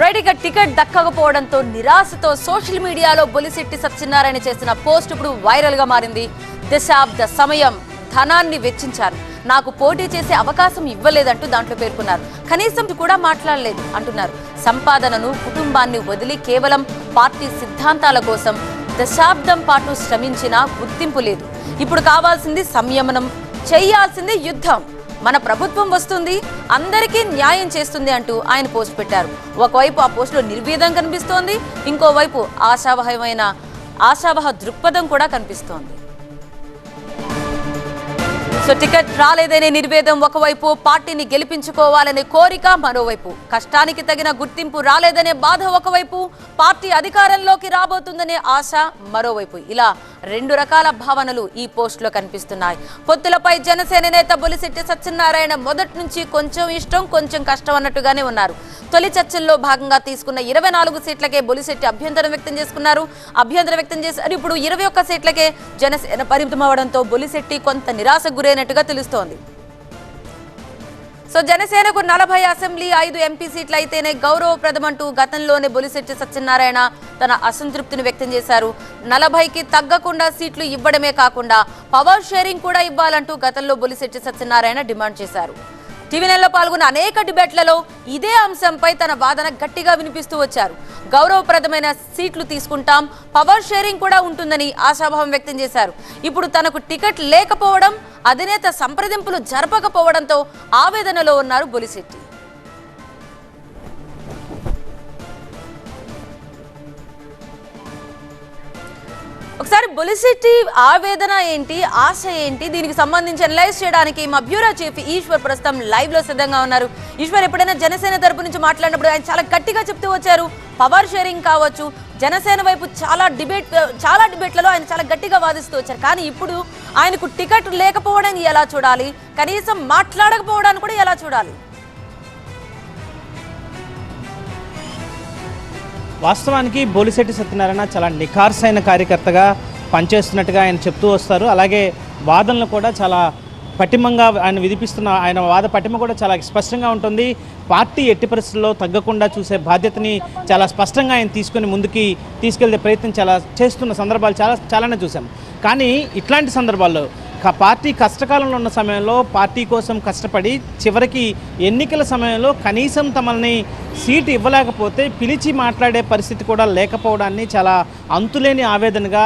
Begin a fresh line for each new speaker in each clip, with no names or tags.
Right ఇక ticket దక్కకపోవడంతో నిరాశతో social మీడియాలో బొలిశెట్టి సత్యనారాయణ చేసిన పోస్ట్ ఇప్పుడు వైరల్గా మారింది. దశాబ్ద సమయం ధనాన్ని వెచ్చించారు. నాకు పోటీ చేసే అవకాశం ఇవ్వలేదంటూ దాంట్లో పేర్కొన్నారు. కనీసం కూడా మాట్లాడలేదు అంటున్నారు. సంపాదనను కుటుంబాన్ని వదిలి కేవలం పార్టీ సిద్ధాంతాల కోసం దశాబ్దం పాటు శ్రమించినా గుర్తింపు లేదు. ఇప్పుడు కావాల్సింది సంయమనం చేయాల్సింది యుద్ధం. మన ప్రభుత్వం వస్తుంది అందరికీ న్యాయం చేస్తుంది అంటూ ఆయన పోస్ట్ పెట్టారు. ఒకవైపు ఆ పోస్టులో నిర్వేదం కనిపిస్తోంది ఇంకోవైపు ఆశావహమైన ఆశావహ దృక్పథం కూడా కనిపిస్తోంది. సో టికెట్ రాలేదనే నిర్వేదం ఒకవైపు పార్టీని గెలిపించుకోవాలనే కోరిక మరోవైపు. కష్టానికి తగిన గుర్తింపు రాలేదనే బాధ ఒకవైపు పార్టీ అధికారంలోకి రాబోతుందనే ఆశ మరోవైపు. ఇలా రెండు రకాల భావనలు ఈ పోస్టులో కనిపిస్తున్నాయి. పొత్తులపై జనసేన నేత బొలిశెట్టి సత్యనారాయణ మొదటి నుంచి కొంచెం ఇష్టం కొంచెం కష్టం అన్నట్టుగానే ఉన్నారు. తొలి చర్చల్లో భాగంగా తీసుకున్న ఇరవై నాలుగు సీట్లకే బొలిశెట్టి అభ్యంతరం వ్యక్తం చేసుకున్నారు. అభ్యంతరం వ్యక్తం చేశారు. ఇప్పుడు ఇరవై ఒక్క సీట్లకే జనసేన పరిమితం అవడంతో బొలిశెట్టి కొంత నిరాశకు గురైనట్టుగా తెలుస్తోంది. సో జనసేనకు నలభై అసెంబ్లీ ఐదు ఎంపీ సీట్లు అయితేనే గౌరవప్రదమంటూ గతంలోనే బొలిశెట్టి సత్యనారాయణ తన అసంతృప్తిని వ్యక్తం చేశారు. నలభైకి తగ్గకుండా సీట్లు ఇవ్వడమే కాకుండా పవర్ షేరింగ్ కూడా ఇవ్వాలంటూ గతంలో బొలిశెట్టి సత్యనారాయణ డిమాండ్ చేశారు. టీవీ పాల్గొన్న అనేక డిబేట్లలో ఇదే అంశంపై తన వాదన గట్టిగా వినిపిస్తూ వచ్చారు. గౌరవప్రదమైన సీట్లు తీసుకుంటాం పవర్ షేరింగ్ కూడా ఉంటుందని ఆశాభావం వ్యక్తం చేశారు. ఇప్పుడు తనకు టికెట్ లేకపోవడం అధినేత సంప్రదింపులు జరపకపోవడంతో ఆవేదనలో ఉన్నారు బొలిశెట్టి. ఒకసారి బొలిశెట్టి ఆవేదన ఏంటి ఆశ ఏంటి దీనికి సంబంధించి అనలైజ్ చేయడానికి మా బ్యూరో చీఫ్ ఈశ్వర్ ప్రస్తుతం లైవ్లో సిద్ధంగా ఉన్నారు. ఈశ్వర్ ఎప్పుడైనా జనసేన తరపు నుంచి మాట్లాడినప్పుడు ఆయన చాలా గట్టిగా చెప్తూ వచ్చారు. పవర్ షేరింగ్ కావచ్చు జనసేన వైపు చాలా డిబేట్ చాలా డిబేట్లలో ఆయన చాలా గట్టిగా వాదిస్తూ వచ్చారు. కానీ ఇప్పుడు ఆయనకు టికెట్ లేకపోవడానికి ఎలా చూడాలి? కనీసం మాట్లాడకపోవడాన్ని కూడా ఎలా చూడాలి?
వాస్తవానికి బోలిశెట్టి సత్యనారాయణ చాలా నిఖార్సైన కార్యకర్తగా పనిచేస్తున్నట్టుగా ఆయన చెప్తూ వస్తారు. అలాగే వాదనలు కూడా చాలా పటిమంగా ఆయన విధిపిస్తున్న ఆయన వాద పటిమ కూడా చాలా స్పష్టంగా ఉంటుంది. పార్టీ ఎట్టి పరిస్థితుల్లో తగ్గకుండా చూసే బాధ్యతని చాలా స్పష్టంగా ఆయన తీసుకొని ముందుకి తీసుకెళ్ళే ప్రయత్నం చాలా చేస్తున్న సందర్భాలు చాలా చాలానే చూసాం కానీ ఇట్లాంటి సందర్భాల్లో పార్టీ కష్టకాలంలో ఉన్న సమయంలో పార్టీ కోసం కష్టపడి చివరికి ఎన్నికల సమయంలో కనీసం తమల్ని సీటు ఇవ్వలేకపోతే పిలిచి మాట్లాడే పరిస్థితి కూడా లేకపోవడాన్ని చాలా అంతులేని ఆవేదనగా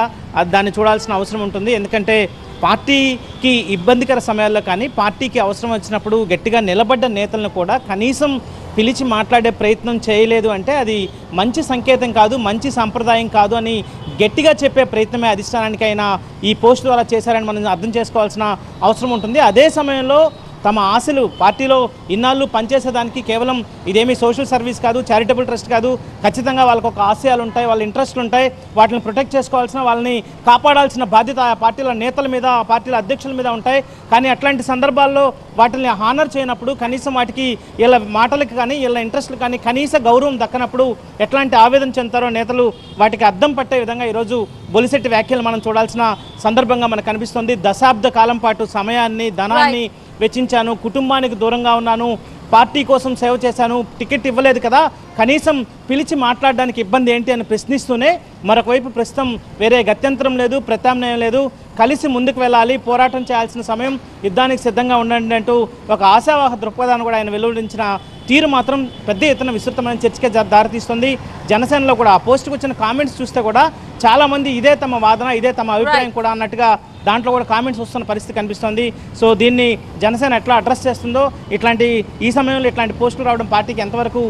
దాన్ని చూడాల్సిన అవసరం ఉంటుంది. ఎందుకంటే పార్టీకి ఇబ్బందికర సమయాల్లో కానీ పార్టీకి అవసరం వచ్చినప్పుడు గట్టిగా నిలబడ్డ నేతలను కూడా కనీసం పిలిచి మాట్లాడే ప్రయత్నం చేయలేదు అంటే అది మంచి సంకేతం కాదు మంచి సంప్రదాయం కాదు అని గట్టిగా చెప్పే ప్రయత్నమే అధిష్టానానికైనా ఈ పోస్ట్ ద్వారా చేశారని మనం అర్థం చేసుకోవాల్సిన అవసరం ఉంటుంది. అదే సమయంలో తమ ఆశలు పార్టీలో ఇన్నాళ్ళు పనిచేసేదానికి కేవలం ఇదేమీ సోషల్ సర్వీస్ కాదు చారిటబుల్ ట్రస్ట్ కాదు. ఖచ్చితంగా వాళ్ళకు ఒక ఆశయాలు ఉంటాయి వాళ్ళ ఇంట్రెస్ట్లు ఉంటాయి. వాటిని ప్రొటెక్ట్ చేసుకోవాల్సిన వాళ్ళని కాపాడాల్సిన బాధ్యత ఆ పార్టీల నేతల మీద ఆ పార్టీల అధ్యక్షుల మీద ఉంటాయి. కానీ అట్లాంటి సందర్భాల్లో వాటిని హానర్ చేయనప్పుడు కనీసం వాటికి వీళ్ళ మాటలకు కానీ వీళ్ళ ఇంట్రెస్ట్లు కానీ కనీస గౌరవం దక్కనప్పుడు ఎట్లాంటి ఆవేదన చెందుతారో నేతలు వాటికి అర్థం పట్టే విధంగా ఈరోజు బొలిసెట్టి వ్యాఖ్యలు మనం చూడాల్సిన సందర్భంగా మనకు కనిపిస్తుంది. దశాబ్ద కాలం పాటు సమయాన్ని ధనాన్ని వెచ్చించాను కుటుంబానికి దూరంగా ఉన్నాను పార్టీ కోసం సేవ చేశాను టికెట్ ఇవ్వలేదు కదా కనీసం పిలిచి మాట్లాడడానికి ఇబ్బంది ఏంటి అని ప్రశ్నిస్తూనే మరొక వైపు ప్రస్తుతం వేరే గత్యంతరం లేదు ప్రత్యామ్నాయం లేదు. కలిసి ముందుకు వెళ్ళాలి పోరాటం చేయాల్సిన సమయం యుద్ధానికి సిద్ధంగా ఉండండి అంటూ ఒక ఆశావాహ దృక్పథాన్ని కూడా ఆయన వెలువరించిన తీరు మాత్రం పెద్ద ఎత్తున విస్తృతమైన చర్చకే దారితీస్తుంది. జనసేనలో కూడా ఆ పోస్ట్కి వచ్చిన కామెంట్స్ చూస్తే కూడా చాలామంది ఇదే తమ వాదన ఇదే తమ అభిప్రాయం కూడా అన్నట్టుగా దాంట్లో కూడా కామెంట్స్ వస్తున్న పరిస్థితి కనిపిస్తుంది. సో దీన్ని జనసేన ఎట్లా అడ్రస్ చేస్తుందో ఇట్లాంటి ఈ సమయంలో ఇట్లాంటి పోస్టులు రావడం పార్టీకి ఎంతవరకు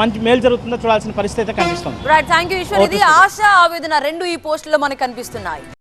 మంచి మేలు జరుగుతుందో చూడాల్సిన పరిస్థితి అయితే కనిపిస్తుంది.
రైట్ థ్యాంక్ యూ ఈశ్వర్ ఇది ఆశ ఆవేదన రెండు ఈ పోస్టులో మనకు కనిపిస్తున్నాయి.